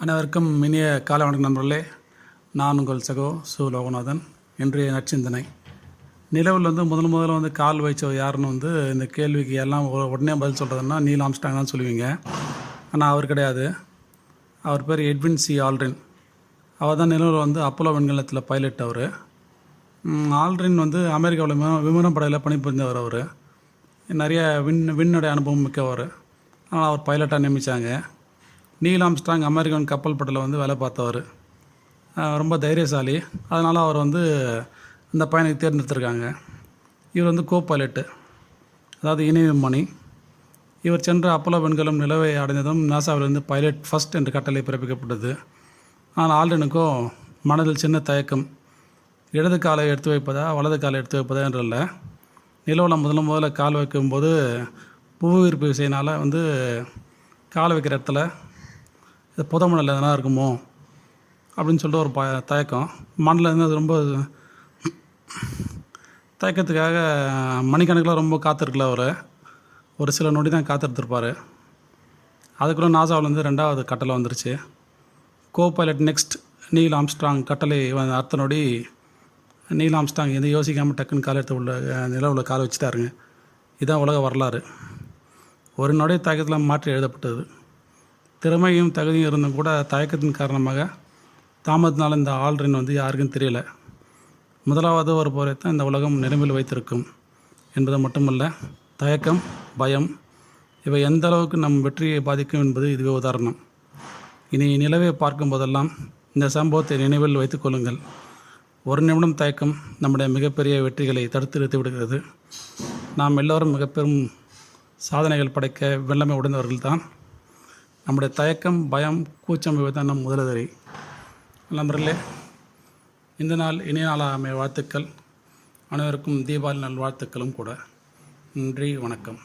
அனைவருக்கும் இனிய காலை வணக்கம் நண்பர்களே. நான் உங்கள் சகோ சு லோகநாதன். இன்றைய நற்சிந்தனை. நிலவில் வந்து முதல் முதல்ல வந்து கால் வைச்சவர் யாருன்னு வந்து இந்த கேள்விக்கு எல்லாம் உடனே பதில் சொல்கிறதுன்னா நீல் ஆம்ஸ்டாங் தான் சொல்லுவீங்க. ஆனால் அவர் கிடையாது. அவர் பேர் எட்வின் சி ஆல்ட்ரின். அவர் தான் நிலவில் வந்து அப்போலோ விண்கலத்தில் பைலட் அவர். ஆல்ட்ரின் வந்து அமெரிக்காவில் விமான படையில் பணிபுரிந்தவர் அவர். நிறைய விண் விண்ணுடைய அனுபவம் மிக்கவர். அதனால் அவர் பைலட்டாக நியமித்தாங்க நீல் ஆம்ஸ்ட்ராங் அமெரிக்கன் கப்பல் படத்தில் வந்து வேலை பார்த்தவர். ரொம்ப தைரியசாலி. அதனால் அவர் வந்து இந்த பயணத்தை தேர்ந்தெடுத்திருக்காங்க. இவர் வந்து கோ பைலட்டு அதாவது இணை விமானி இவர் சென்ற அப்போலோ விண்கலம் நிலவை அடைந்ததும் நாசாவிலிருந்து பைலட் ஃபர்ஸ்ட் என்ற கட்டளை பிறப்பிக்கப்பட்டது. ஆனால் ஆல்டனுக்கும் மனதில் சின்ன தயக்கம். இடது காலை எடுத்து வைப்பதா வலது காலை எடுத்து வைப்பதா என்றல்ல. நிலவில் முதல்ல முதல்ல கால் வைக்கும்போது புவியீர்ப்பு விசையினால் வந்து கால் வைக்கிற இடத்துல இது புதமணல் எதனா இருக்குமோ? அப்படின்னு சொல்லிட்டு ஒரு ப தயக்கம். மணலில் இருந்து அது ரொம்ப தயக்கத்துக்காக மணிக்கணக்கில் ரொம்ப காத்திருக்கல அவர். ஒரு சில நொடி தான் காத்திருந்துருப்பார். அதுக்குள்ளே நாசாவிலேருந்து ரெண்டாவது கட்டளை வந்துருச்சு. Co pilot next Neil Armstrong கட்டளை அடுத்த நொடி நீல் ஆம்ஸ்ட்ராங் எதுவும் யோசிக்காமல் டக்குன்னு கால் எடுத்து உள்ள நிலவில் நிலவுல கால் வச்சுட்டாருங்க. இதுதான் உலக வரலாறு. ஒரு நொடி தயக்கத்தில் மாற்றி எழுதப்பட்டது. திறமையும் தகுதியும் இருந்தும் கூட தயக்கத்தின் காரணமாக தாமதத்தினால் இந்த ஆல்ரின் வந்து யாருக்கும் தெரியல. முதலாவது ஒரு போரை தான் இந்த உலகம் நிலைமையில் வைத்திருக்கும் என்பது மட்டுமல்ல தயக்கம் பயம் இவை எந்த அளவுக்கு நம் வெற்றியை பாதிக்கும் என்பது இதுவே உதாரணம். இனி நிலவை பார்க்கும் போதெல்லாம் இந்த சம்பவத்தை நினைவில் வைத்துக் கொள்ளுங்கள். ஒரு நிமிடம் தயக்கம் நம்முடைய மிகப்பெரிய வெற்றிகளை தடுத்து நிறுத்தி விடுகிறது. நாம் எல்லோரும் மிகப்பெரும் சாதனைகள் படைக்க வெள்ளமை உடைந்தவர்கள் தான் நம்முடைய தயக்கம் பயம் கூச்சம் இவை தான் நம் நண்பர்களே இந்த நாள் இனிய நாளாக அமைய வாழ்த்துக்கள். அனைவருக்கும் தீபாவளி நல் வாழ்த்துக்களும் கூட. நன்றி வணக்கம்.